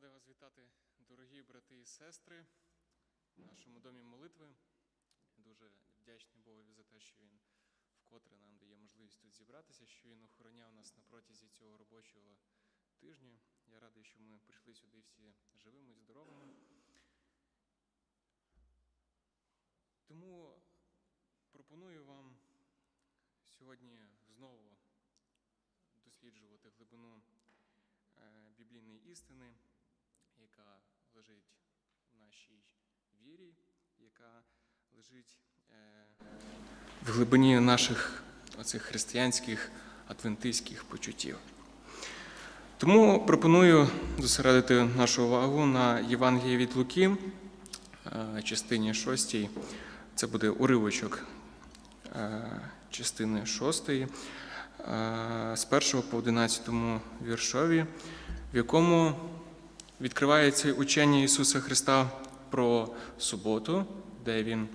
радий вас вітати, дорогі брати і сестри, в нашому домі молитви. Дуже вдячний Богові за те, що він вкотре нам дає можливість тут зібратися, що він охороняв нас на протязі цього робочого тижня. Я радий, що ми прийшли сюди всі живими, здоровими. Тому пропоную вам сьогодні знову досліджувати глибину е, біблійної істини, яка лежить в нашій вірі, яка лежить е, в глибині наших оцих християнських адвентистських почуттів. Тому пропоную зосередити нашу увагу на Євангелії від Луки, е, частині 6. Це буде уривочок е, частини 6, е, з 1 по 11 віршові, в якому відкривається учення Ісуса Христа про суботу, де Він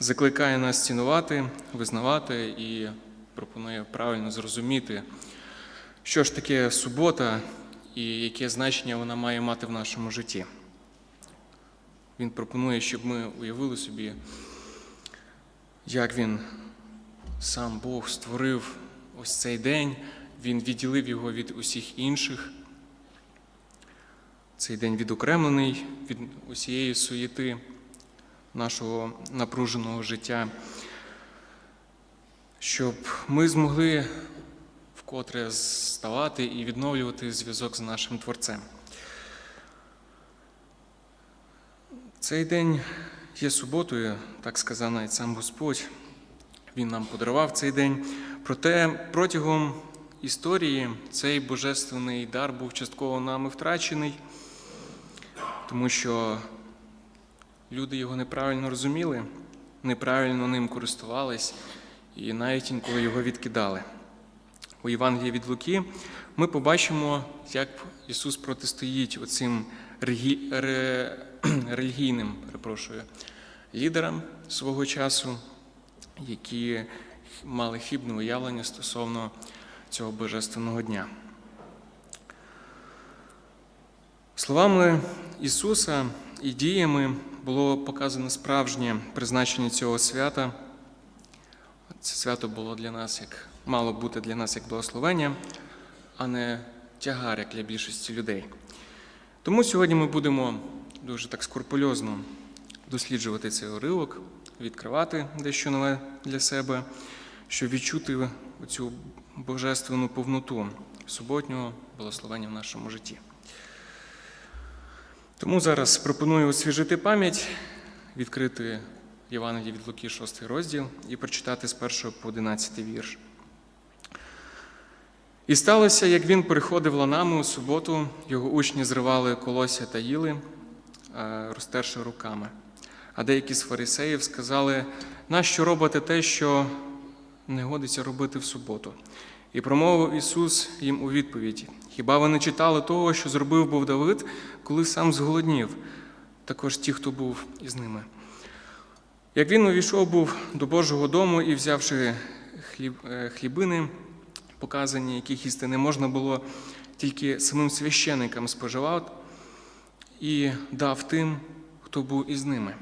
закликає нас цінувати, визнавати і пропонує правильно зрозуміти, що ж таке субота і яке значення вона має мати в нашому житті. Він пропонує, щоб ми уявили собі, як він сам Бог створив ось цей день, він відділив його від усіх інших. Цей день відокремлений від усієї суєти нашого напруженого життя, щоб ми змогли вкотре ставати і відновлювати зв'язок з нашим Творцем. Цей день є суботою, так сказав навіть сам Господь. Він нам подарував цей день. Проте протягом історії цей божественний дар був частково нами втрачений, тому що люди його неправильно розуміли, неправильно ним користувались і навіть інколи його відкидали. У Євангелії від Луки ми побачимо, як Ісус протистоїть оцим регі... ре... релігійним перепрошую, лідерам свого часу, які мали хібне уявлення стосовно цього божественного дня. Словами Ісуса і діями було показано справжнє призначення цього свята. Це свято було для нас як мало бути для нас як благословення, а не тягар, як для більшості людей. Тому сьогодні ми будемо дуже так скрупульозно досліджувати цей уривок, відкривати дещо нове для себе, щоб відчути цю божественну повноту суботнього благословення в нашому житті. Тому зараз пропоную освіжити пам'ять, відкрити Євангелії від Луки, 6 розділ і прочитати з 1 по 11 вірш. І сталося, як він переходив ланами у суботу, його учні зривали колосся та їли, е, розтерши руками. А деякі з фарисеїв сказали, нащо робите те, що не годиться робити в суботу? І промовив Ісус їм у відповідь: Хіба ви не читали того, що зробив був Давид, коли сам зголоднів, також ті, хто був із ними? Як він увійшов був до Божого дому і, взявши хліб, е, хлібини, показані, яких їсти не можна було, тільки самим священикам споживав і дав тим, хто був із ними.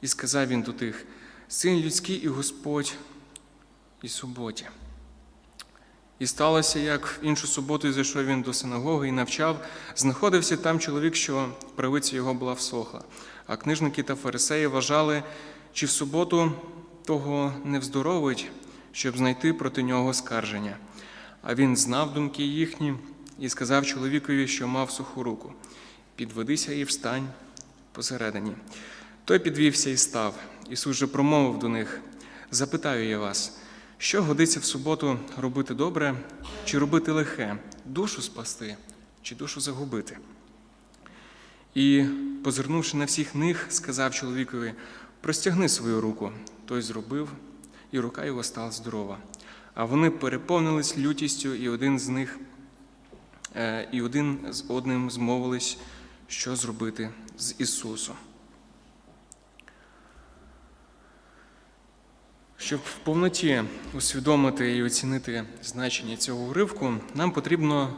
І сказав він до тих: Син людський і Господь і суботі. І сталося, як в іншу суботу зайшов він до синагоги і навчав, знаходився там чоловік, що правиця його була всохла. А книжники та фарисеї вважали, чи в суботу того не вздоровить, щоб знайти проти нього скарження. А він знав думки їхні і сказав чоловікові, що мав суху руку: підведися і встань посередині. Той підвівся і став. Ісус же промовив до них: Запитаю я вас, що годиться в суботу робити добре чи робити лихе, душу спасти чи душу загубити? І, позирнувши на всіх них, сказав чоловікові: простягни свою руку. Той зробив, і рука його стала здорова. А вони переповнились лютістю, і один з них, е, і один з одним змовились, що зробити з Ісусом. Щоб в повноті усвідомити і оцінити значення цього уривку, нам потрібно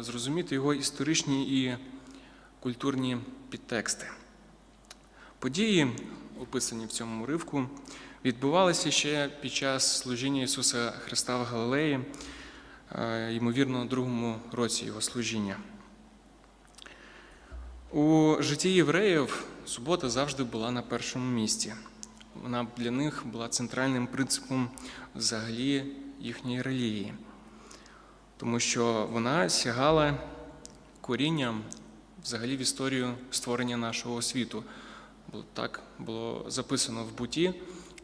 зрозуміти його історичні і культурні підтексти. Події, описані в цьому уривку, відбувалися ще під час служіння Ісуса Христа в Галилеї, е, ймовірно, другому році Його служіння. У житті євреїв субота завжди була на першому місці. Вона для них була центральним принципом взагалі їхньої релігії, тому що вона сягала корінням взагалі в історію створення нашого світу. Бо так було записано в буті,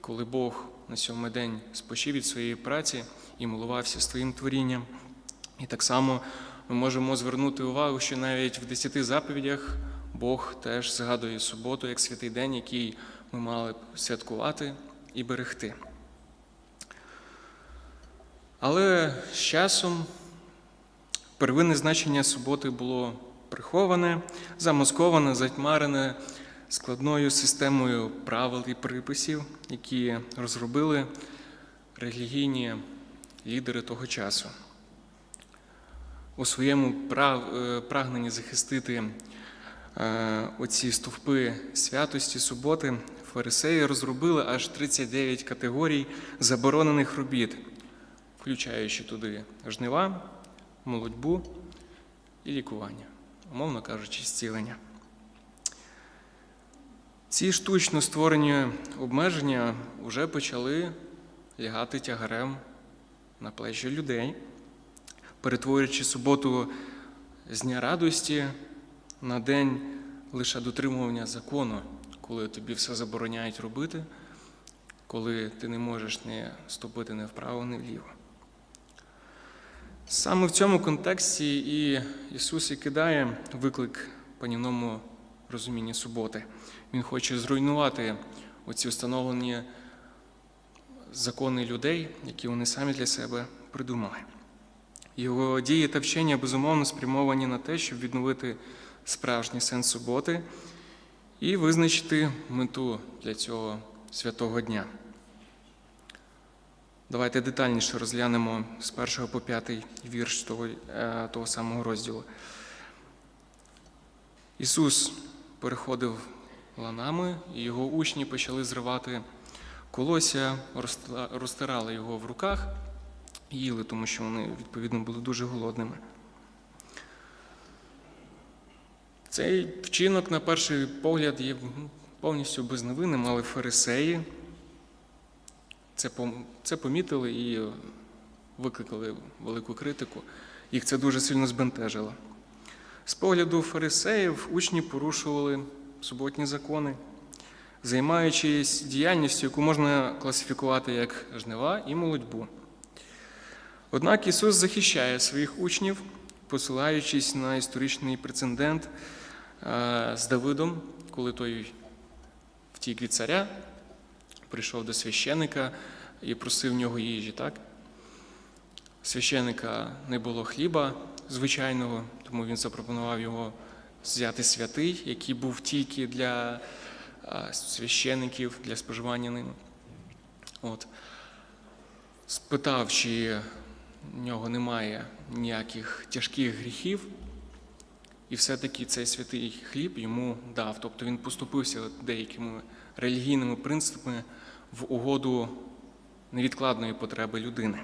коли Бог на сьомий день спочив від своєї праці і милувався своїм творінням. І так само ми можемо звернути увагу, що навіть в десяти заповідях Бог теж згадує суботу як святий день, який ми мали б святкувати і берегти. Але з часом первинне значення суботи було приховане, замасковане, затьмарене складною системою правил і приписів, які розробили релігійні лідери того часу. У своєму е, прагненні захистити е, оці стовпи святості суботи фарисеї розробили аж 39 категорій заборонених робіт, включаючи туди жнива, молодьбу і лікування, умовно кажучи, зцілення. Ці штучно створені обмеження вже почали лягати тягарем на плечі людей, перетворюючи суботу з дня радості на день лише дотримування закону, коли тобі все забороняють робити, коли ти не можеш не ступити не вправо, не вліво. Саме в цьому контексті і Ісус і кидає виклик панівному розумінні суботи. Він хоче зруйнувати оці встановлені закони людей, які вони самі для себе придумали. Його дії та вчення безумовно спрямовані на те, щоб відновити справжній сенс суботи і визначити мету для цього святого дня. Давайте детальніше розглянемо з першого по п'ятий вірш того, е, того самого розділу. Ісус переходив ланами, і його учні почали зривати колося, розтирали його в руках, їли, тому що вони, відповідно, були дуже голодними. Цей вчинок, на перший погляд, є ну, повністю безневинним, але фарисеї це, помітили і викликали велику критику. Їх це дуже сильно збентежило. З погляду фарисеїв учні порушували суботні закони, займаючись діяльністю, яку можна класифікувати як жнива і молодьбу. Однак Ісус захищає своїх учнів, посилаючись на історичний прецедент е, з Давидом, коли той втік від царя, прийшов до священика і просив в нього їжі. Так? Священика не було хліба звичайного, тому він запропонував його взяти святий, який був тільки для священиків, для споживання ними. От. Спитав, чи в нього немає ніяких тяжких гріхів, і все-таки цей святий хліб йому дав. Тобто він поступився деякими релігійними принципами в угоду невідкладної потреби людини.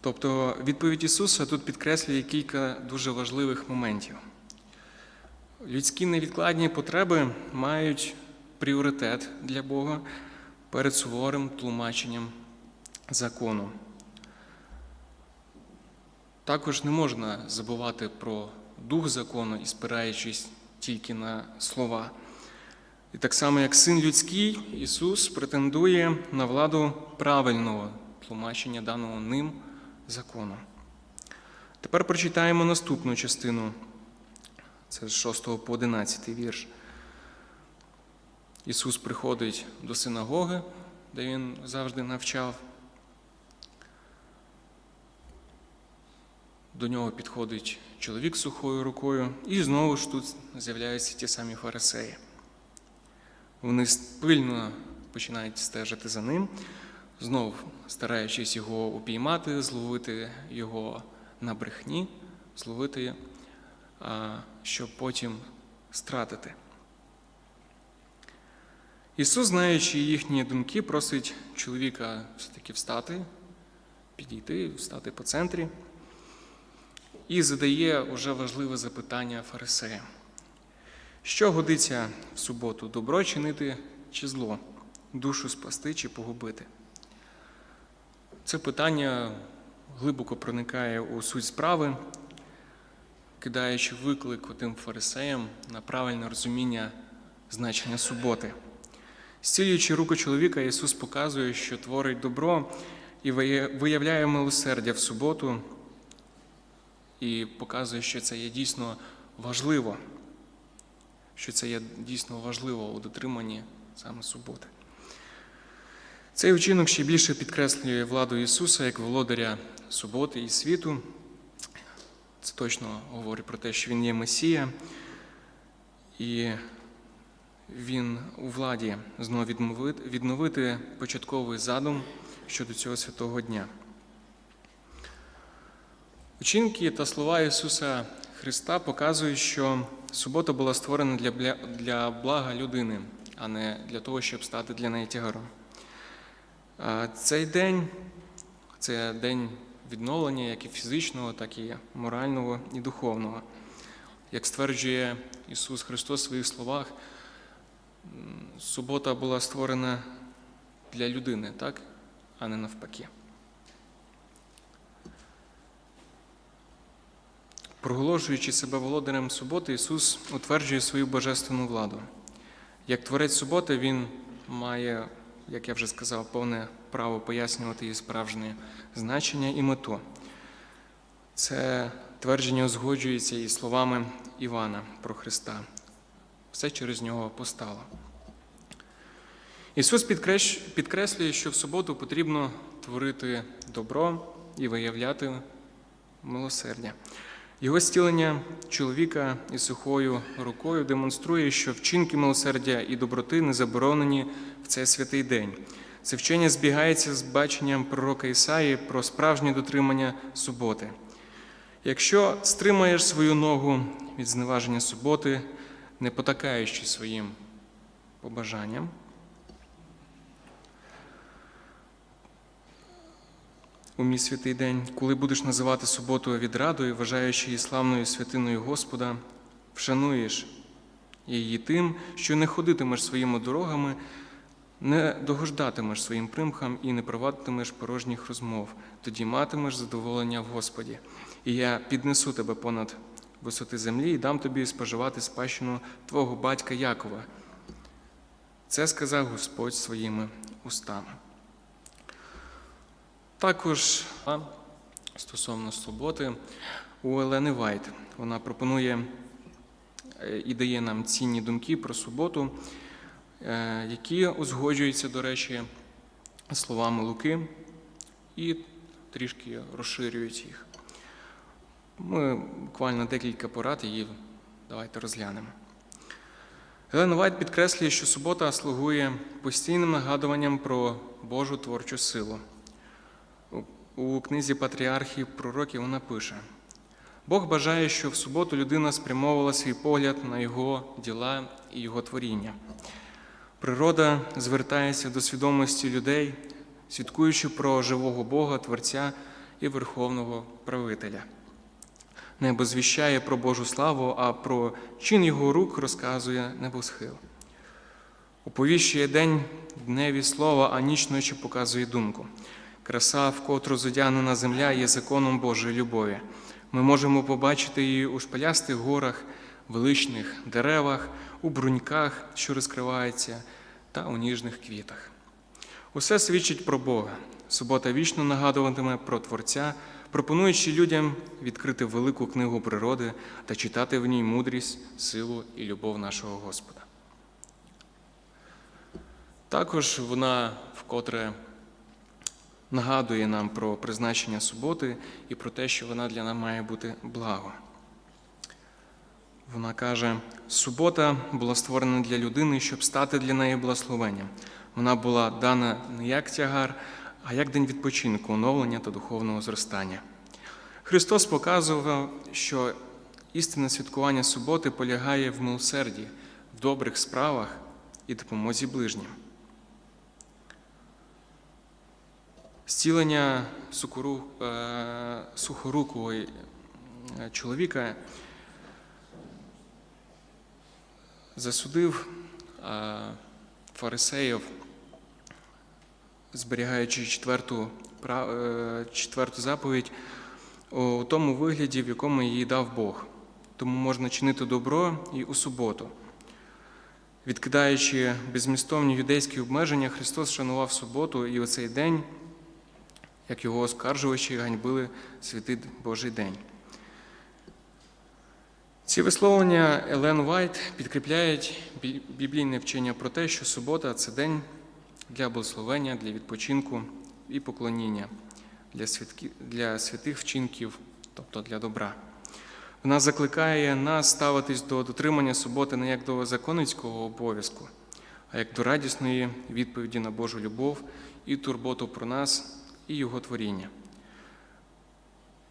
Тобто відповідь Ісуса тут підкреслює кілька дуже важливих моментів. Людські невідкладні потреби мають пріоритет для Бога перед суворим тлумаченням закону. Також не можна забувати про дух закону і спираючись тільки на слова. І так само, як син людський, Ісус претендує на владу правильного тлумачення даного ним закону. Тепер прочитаємо наступну частину. Це з 6 по 11 вірш. Ісус приходить до синагоги, де Він завжди навчав. До нього підходить чоловік з сухою рукою, і знову ж тут з'являються ті самі фарисеї. Вони пильно починають стежити за ним, знов стараючись його упіймати, зловити його на брехні, зловити, щоб потім стратити. Ісус, знаючи їхні думки, просить чоловіка все-таки встати, підійти, встати по центрі і задає уже важливе запитання фарисеям. Що годиться в суботу добро чинити чи зло, душу спасти чи погубити? Це питання глибоко проникає у суть справи, кидаючи виклик тим фарисеям на правильне розуміння значення суботи. Зцілюючи руку чоловіка, Ісус показує, що творить добро і виявляє милосердя в суботу, і показує, що це є дійсно важливо, що це є дійсно важливо у дотриманні саме суботи. Цей учинок ще більше підкреслює владу Ісуса як володаря суботи і світу. Це точно говорить про те, що Він є Месія, і Він у владі знову відновити, початковий задум щодо цього святого дня. Учинки та слова Ісуса Христа показують, що субота була створена для, для блага людини, а не для того, щоб стати для неї тягаром. Цей день це день відновлення як і фізичного, так і морального і духовного. Як стверджує Ісус Христос в своїх словах, субота була створена для людини, так? а не навпаки. Проголошуючи себе володарем суботи, Ісус утверджує свою божественну владу. Як творець суботи, Він має, як я вже сказав, повне право пояснювати її справжнє значення і мету. Це твердження узгоджується із словами Івана про Христа. Все через нього постало. Ісус підкреслює, що в суботу потрібно творити добро і виявляти милосердя. Його зцілення чоловіка із сухою рукою демонструє, що вчинки милосердя і доброти не заборонені в цей святий день. Це вчення збігається з баченням пророка Ісаї про справжнє дотримання суботи. Якщо стримаєш свою ногу від зневаження суботи, не потакаючи своїм побажанням, у мій святий день, коли будеш називати суботу відрадою, вважаючи її славною святиною Господа, вшануєш її тим, що не ходитимеш своїми дорогами, не догождатимеш своїм примхам і не провадитимеш порожніх розмов, тоді матимеш задоволення в Господі. І я піднесу тебе понад висоти землі і дам тобі споживати спадщину твого батька Якова. Це сказав Господь своїми устами. Також стосовно суботи у Елени Вайт. Вона пропонує е, і дає нам цінні думки про суботу, е, які узгоджуються, до речі, словами Луки і трішки розширюють їх. Ми буквально декілька порад її давайте розглянемо. Елена Вайт підкреслює, що субота слугує постійним нагадуванням про Божу творчу силу. У книзі Патріархів пророків вона пише: Бог бажає, щоб в суботу людина спрямовувала свій погляд на його діла і його творіння. Природа звертається до свідомості людей, свідкуючи про живого Бога, Творця і Верховного Правителя. Небо звіщає про Божу славу, а про чин його рук розказує небосхил. Оповіщує день дневі слова, а ніч ночі показує думку. Краса, в котру зодягнена земля, є законом Божої любові. Ми можемо побачити її у шпалястих горах, величних деревах, у бруньках, що розкриваються, та у ніжних квітах. Усе свідчить про Бога. Субота вічно нагадуватиме про Творця, пропонуючи людям відкрити велику книгу природи та читати в ній мудрість, силу і любов нашого Господа. Також вона вкотре нагадує нам про призначення суботи і про те, що вона для нас має бути благо. Вона каже: субота була створена для людини, щоб стати для неї благословенням. Вона була дана не як тягар, а як день відпочинку, оновлення та духовного зростання. Христос показував, що істинне святкування суботи полягає в милосерді, в добрих справах і допомозі ближнім. Зцілення е, сухорукого е, чоловіка засудив фарисеїв, зберігаючи четверту, е, четверту заповідь у тому вигляді, в якому її дав Бог. Тому можна чинити добро і у суботу. Відкидаючи безмістовні юдейські обмеження, Христос шанував суботу і у цей день, як його оскаржувачі ганьбили святий Божий день. Ці висловлення Елен Вайт підкріпляють біблійне вчення про те, що субота це день для благословення, для відпочинку і поклоніння, для, святих вчинків, тобто для добра. Вона закликає нас ставитись до дотримання суботи не як до законницького обов'язку, а як до радісної відповіді на Божу любов і турботу про нас і Його творіння.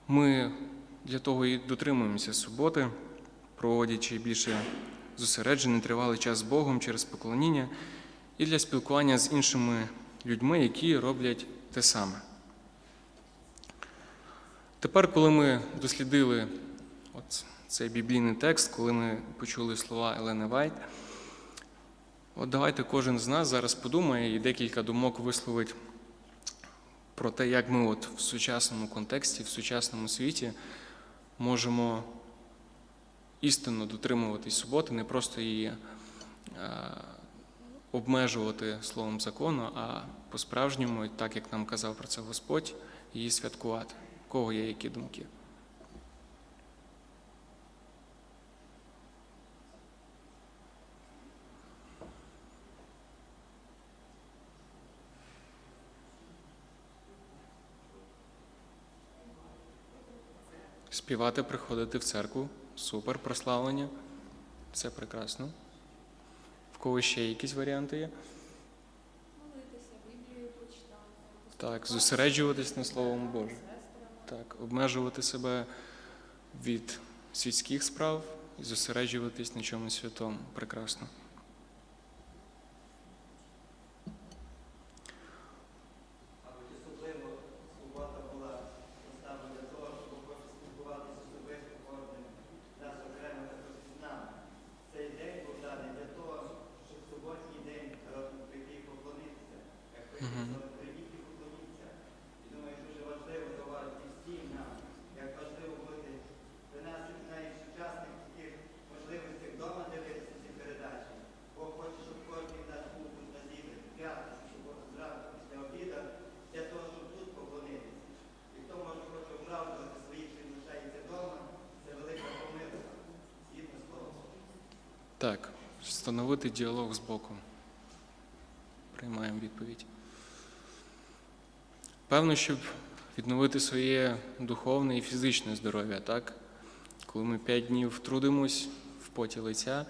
Ми для того і дотримуємося суботи, проводячи більше зосереджений тривалий час з Богом через поклоніння і для спілкування з іншими людьми, які роблять те саме. Тепер, коли ми дослідили от цей біблійний текст, коли ми почули слова Елени Вайт, от давайте кожен з нас зараз подумає і декілька думок висловить про те, як ми от в сучасному контексті, в сучасному світі можемо істинно дотримуватись суботи, не просто її е, обмежувати словом закону, а по-справжньому, так як нам казав про це Господь, її святкувати. У кого є які думки? Співати, приходити в церкву. Супер, прославлення. Це прекрасно. В кого ще якісь варіанти є? Молитися, Біблію почитати. Так, зосереджуватись на Словом Божим. Так, обмежувати себе від світських справ і зосереджуватись на чомусь святому. Прекрасно. Мабуть, особливо субота була поставлена для того, щоб хочу спілкуватися особисто кожним з нас окремо також з нами. Цей день був даний для того, щоб в суботній день народ міг прийти і поклонитися. Як прийти прийдіть і поклоніться. І думаю, дуже важливо зауважити всім нам, як важливо бути для нас навіть в сучасних таких можливостях вдома дивитися ці передачі. Бог хоче, щоб кожен з нас був тут на зібрі, в п'ятницю, суботу, зранку, після обіду, для того, щоб тут поклонитися. І хто може хоче оправдувати своїх, що він лишається вдома, це велика помилка, згідно слова. Так, встановити діалог з Богом. Приймаємо відповідь. Певно, щоб відновити своє духовне і фізичне здоров'я, так? Коли ми п'ять днів трудимось в поті лиця,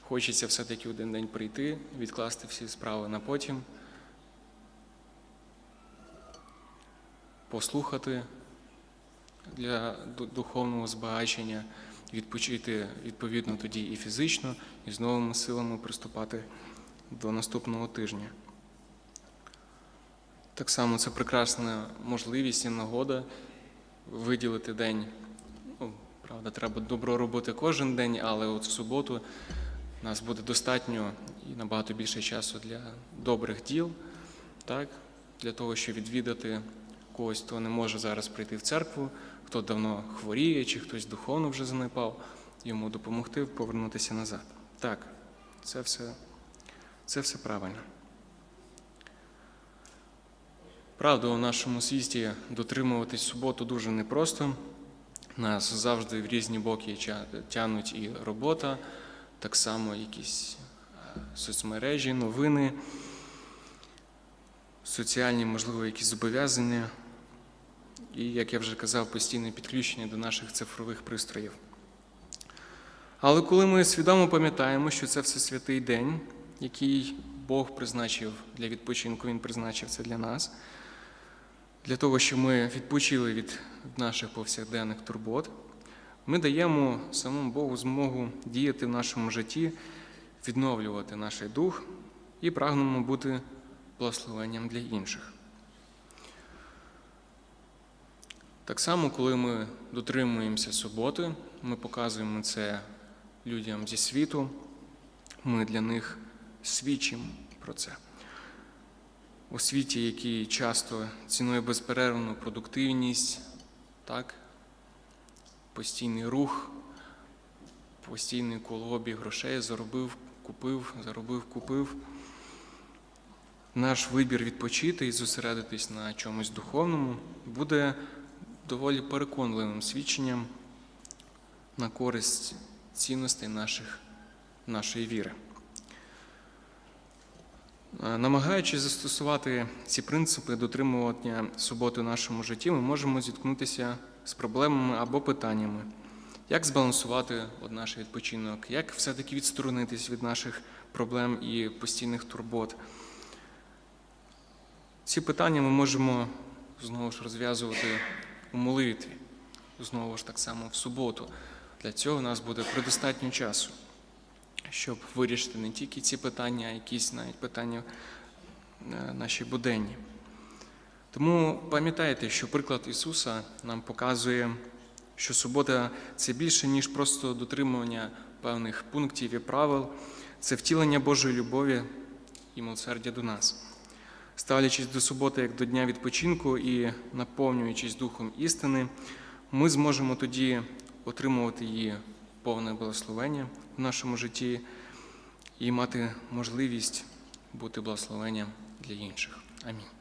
хочеться все-таки один день прийти, відкласти всі справи на потім, послухати для духовного збагачення, відпочити відповідно тоді і фізично, і з новими силами приступати до наступного тижня. Так само це прекрасна можливість і нагода виділити день. Ну, правда, треба добро робити кожен день, але от в суботу нас буде достатньо і набагато більше часу для добрих діл, так? для того, щоб відвідати когось, хто не може зараз прийти в церкву, хто давно хворіє, чи хтось духовно вже занепав, йому допомогти повернутися назад. Так, це все, це все правильно. Правда, у нашому світі дотримуватись суботу дуже непросто. Нас завжди в різні боки тянуть і робота, так само якісь е, соцмережі, новини, соціальні, можливо, якісь зобов'язання. І, як я вже казав, постійне підключення до наших цифрових пристроїв. Але коли ми свідомо пам'ятаємо, що це все святий день, який Бог призначив для відпочинку, Він призначив це для нас, для того, щоб ми відпочили від наших повсякденних турбот, ми даємо самому Богу змогу діяти в нашому житті, відновлювати наш дух і прагнемо бути благословенням для інших. Так само, коли ми дотримуємося суботи, ми показуємо це людям зі світу, ми для них свідчимо про це. У світі, який часто цінує безперервну продуктивність, так, постійний рух, постійний колообіг грошей, заробив, купив, заробив, купив. Наш вибір відпочити і зосередитись на чомусь духовному буде доволі переконливим свідченням на користь цінностей наших, нашої віри. Е, Намагаючись застосувати ці принципи дотримування суботи в нашому житті, ми можемо зіткнутися з проблемами або питаннями, як збалансувати от наш відпочинок, як все-таки відсторонитись від наших проблем і постійних турбот. Ці питання ми можемо знову ж розв'язувати у молитві, знову ж так само в суботу. Для цього у нас буде предостатньо часу, щоб вирішити не тільки ці питання, а якісь навіть питання е, наші буденні. Тому пам'ятайте, що приклад Ісуса нам показує, що субота це більше, ніж просто дотримування певних пунктів і правил, це втілення Божої любові і милосердя до нас. Ставлячись до суботи як до дня відпочинку і наповнюючись духом істини, ми зможемо тоді отримувати її повне благословення в нашому житті і мати можливість бути благословенням для інших. Амінь.